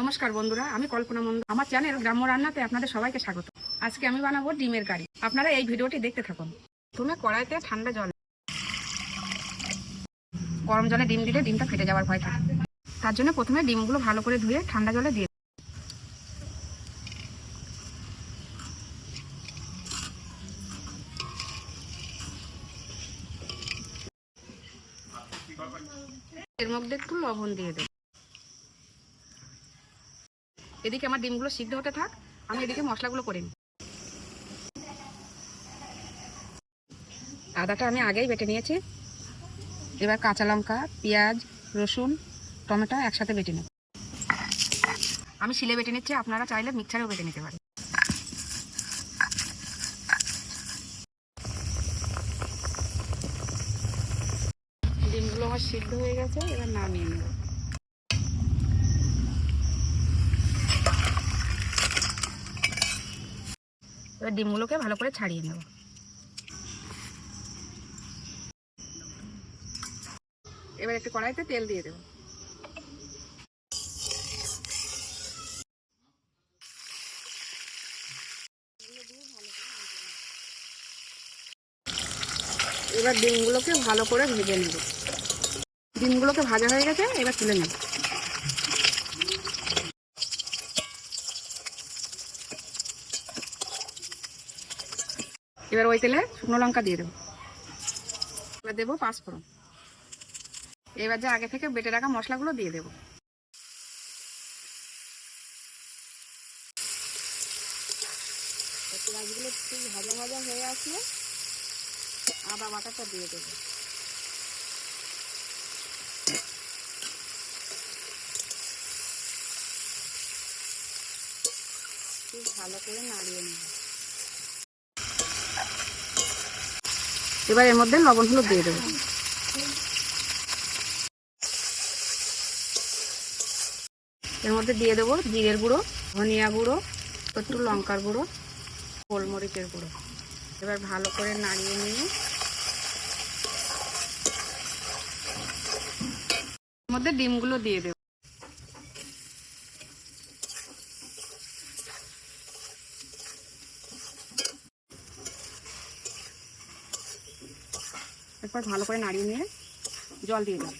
নমস্কার বন্ধুরা, আমি কল্পনা মন্দ আমার চ্যানেল গ্রাম্য রান্নাতে আপনাদের সবাইকে স্বাগত। আজকে আমি বানাবো ডিমের কারি। আপনারা এই ভিডিওটি দেখতে থাকুন। প্রথমে কড়াইতে ঠান্ডা জল। গরম জলে ডিম দিলে ডিমটা ফেটে যাওয়ার ভয় থাকে। তার জন্য প্রথমে ডিমগুলো ভালো করে ধুয়ে ঠান্ডা জলে দিয়ে এর মধ্যে একটু লবণ দিয়ে দেবো। এদিকে আমার ডিমগুলো সিদ্ধ হতে থাক, আমি এদিকে মশলাগুলো করে নিই। আদাটা আমি আগেই বেটে নিয়েছি। এবার কাঁচা লঙ্কা, পেঁয়াজ, রসুন, টমেটো একসাথে বেটে নেব। আমি শিলে বেটে নিচ্ছি, আপনারা চাইলে মিক্সারেও বেটে নিতে পারেন। ডিমগুলো আমার সিদ্ধ হয়ে গেছে, এবার নামিয়ে নেব। এবার ডিমগুলোকে ভালো করে ছাড়িয়ে নেব। এবার একটু কড়াইতে তেল দিয়ে দেবো। এবার ডিমগুলোকে ভালো করে ভেজে নেব। ডিমগুলোকে ভাজা হয়ে গেছে, এবার তুলে নেব। এবার ওই তেলে শুকনো লঙ্কা দিয়ে দেবো। এবার দেবো পাঁচফোড়ন। এবার যে আগে থেকে বেটে রাখা মশলাগুলো দিয়ে দেবো। পেঁয়াজগুলো একটু ভাজা ভাজা হয়ে আসলে আদা বাটাটা দিয়ে দেবো। খুব ভালো করে নাড়িয়ে নেব। এবার এর মধ্যে লবণ হলুদ দিয়ে দেবো। এর মধ্যে দিয়ে দেবো জিরের গুঁড়ো, ধনিয়া গুঁড়ো, একটু লঙ্কার গুঁড়ো, গোলমরিচের গুঁড়ো। এবার ভালো করে নাড়িয়ে নিয়ে মধ্যে ডিমগুলো দিয়ে দেবো। এরপর ভালো করে নাড়িয়ে নিয়ে জল দিয়ে দেবো।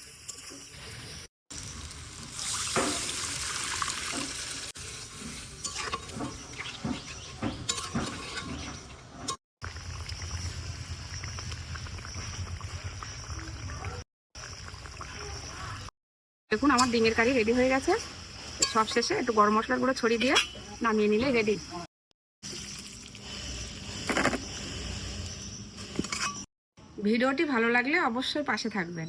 দেখুন, আমার ডিমের কারি রেডি হয়ে গেছে। সব শেষে একটু গরম মশলার গুঁড়ো ছড়িয়ে দিয়ে নামিয়ে নিলে রেডি ভিডিওটি ভালো লাগলে অবশ্যই পাশে থাকবেন।